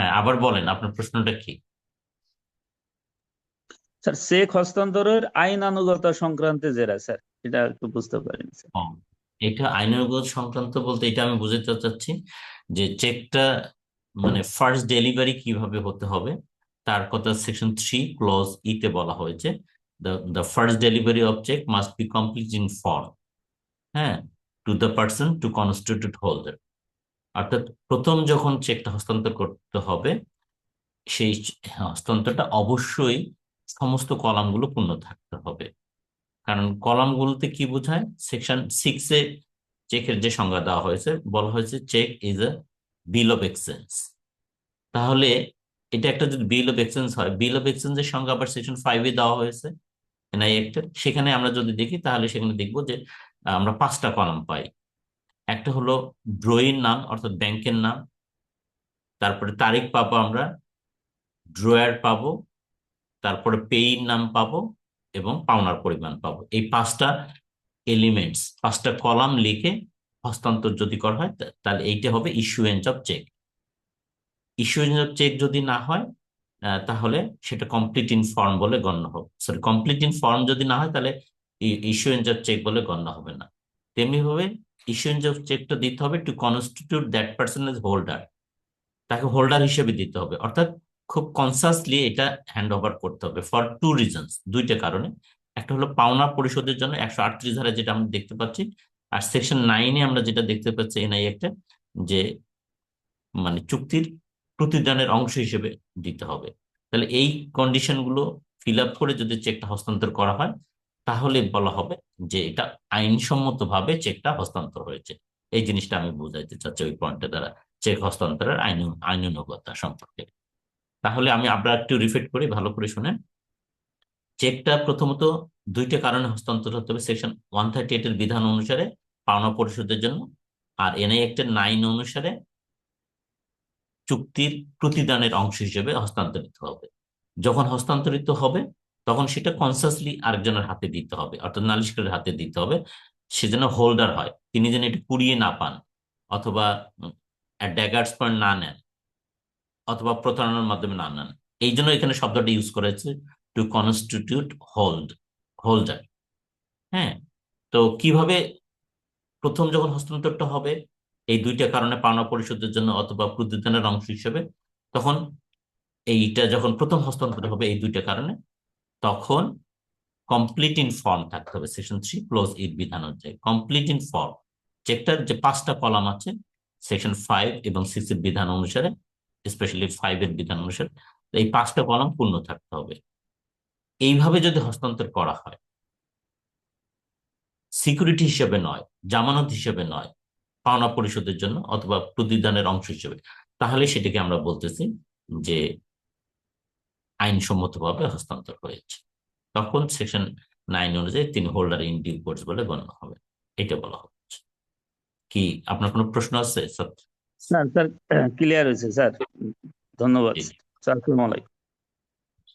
হ্যাঁ আবার বলেন আপনার প্রশ্নটা কি? স্যার চেক হস্তান্তরের আইনানুগতা সংক্রান্তে জেরা স্যার এটা একটু বুঝতে পারিনি এটা আইনানুগত সংক্রান্ত বলতে এটা আমি বুঝাতে চাচ্ছি যে চেকটা মানে ফার্স্ট ডেলিভারি কীভাবে হতে হবে তার কথা সেকশন থ্রি ক্লজ ইতে বলা হয়েছে the the first delivery of check must be complete in form হ্যাঁ to the person to constitute holder অর্থাৎ প্রথম যখন চেকটা হস্তান্তর করতে হবে, সেই হস্তান্তরটা অবশ্যই সমস্ত কলামগুলো পূর্ণ থাকতে হবে। কারণ কলামগুলোতে কি বোঝায়? সেকশন সিক্সে চেকের যে সংজ্ঞা দেওয়া হয়েছে, বলা হয়েছে cheque is a bill of exchange তাহলে এটা একটা যদি বিল অফ এক্সচেঞ্জ হয় বিল অফ এক্সচেঞ্জের সংজ্ঞা আবার সেকশন ফাইভে দেওয়া হয়েছে এনআই একটা সেখানে আমরা যদি দেখি, তাহলে সেখানে দেখব যে আমরা পাঁচটা কলাম পাই। একটা হলো ড্রয়িং নাম, অর্থাৎ ব্যাংকের নাম। তারপরে তারিখ পাবো আমরা, ড্রয়ার পাবো, তারপরে পেইর নাম পাবো এবং পাওনার পরিমাণ পাবো। এই পাঁচটা এলিমেন্টস, পাঁচটা কলাম লিখে হস্তান্তর যদি করা হয় তাহলে এইটা হবে issuance of cheque issuance of cheque যদি না হয় তাহলে সেটা কমপ্লিট ইন ফর্ম বলে গণ্য হবে। সরি কমপ্লিট ইন ফর্ম যদি না হয়, তাহলে ইস্যুয়েন্স অফ চেক বলে গণ্য হবে না। তেমনি ভাবে ইস্যুয়েন্স অফ চেকটা দিতে হবে to constitute that person as holder তাকে হোল্ডার হিসেবে দিতে হবে। অর্থাৎ খুব কনসাসলি এটা হ্যান্ড ওভার করতে হবে ফর টু রিজনস দুইটা কারণে। একটা হলো পাওনা পরিশোধের জন্য একশো আটত্রিশ ধারা যেটা আমরা দেখতে পাচ্ছি। আর সেকশন নাইনে আমরা যেটা দেখতে পাচ্ছি এনআই একটা যে মানে চুক্তির প্রতিদানের অংশ হিসেবে দিতে হবে। তাহলে এই কন্ডিশনগুলো ফিল আপ করে যদি চেকটা হস্তান্তর করা হয় তাহলে বলা হবে যে এটা আইনসম্মতভাবে চেকটা হস্তান্তর হয়েছে। এই জিনিসটা আমি বুঝাইতে চাচ্ছি ওই পয়েন্টের দ্বারা চেক হস্তান্তরের আইন আইনানুগতা সম্পর্কে। তাহলে আমি আবার একটু রিফিট করি, ভালো করে শুনেন। চেকটা প্রথমত দুইটা কারণে হস্তান্তর হতে হবে সেকশন ওয়ান থার্টি এর বিধান অনুসারে পাওনা পরিশোধের জন্য আর এনআই একটা নাইন অনুসারে চুক্তির প্রতিদানের অংশ হিসেবে হস্তান্তরিত হবে। যখন হস্তান্তরিত হবে তখন সেটা কনসাসলি আরেকজনের হাতে দিতে হবে, অর্থাৎ নালিশকারের হাতে দিতে হবে, সে যেন হোল্ডার হয়, তিনি যেন এটা কুড়িয়ে না পান, অথবা ড্যাগার্স পয়েন্ট না নেন, অথবা প্রতারণার মাধ্যমে না নেন। এই জন্য এখানে শব্দটা ইউজ করা হয়েছে টু কনস্টিটিউট হোল্ড হোল্ডার হ্যাঁ তো কীভাবে প্রথম যখন হস্তান্তরটা হবে, এই দুইটা কারণে পাওনা পরিশোধের জন্য অথবা প্রতিদানের অংশ হিসেবে, তখন এইটা যখন প্রথম হস্তান্তর হবে, এই দুইটা কারণে তখন কমপ্লিট ইন ফর্ম থাকতে হবে সেকশন থ্রি ক্লোজ ইট বিধান অনুযায়ী কমপ্লিট ইন ফর্ম চেকটার যে পাঁচটা কলাম আছে সেকশন ফাইভ এবং সিক্স এর বিধান অনুসারে স্পেশালি ফাইভ এর বিধান অনুসারে, এই পাঁচটা কলাম পূর্ণ থাকতে হবে। এইভাবে যদি হস্তান্তর করা হয় সিকিউরিটি হিসেবে নয়, জামানত হিসেবে নয়, পাওনা পরিশোধের জন্য অথবা প্রতিদানের অংশ হিসেবে, তাহলে সেটাকে আমরা বলতেছি যে আইনসম্মতভাবে হস্তান্তর হয়েছে। তখন সেকশন নাইন অনুযায়ী তিনি হোল্ডার ইন ডিউ কোর্স বলে গণ্য হবে। এটা বলা হচ্ছে। কি আপনার কোনো প্রশ্ন আছে স্যার? স্যার ক্লিয়ার হয়েছে স্যার। ধন্যবাদ। স্যার আসসালামু আলাইকুম।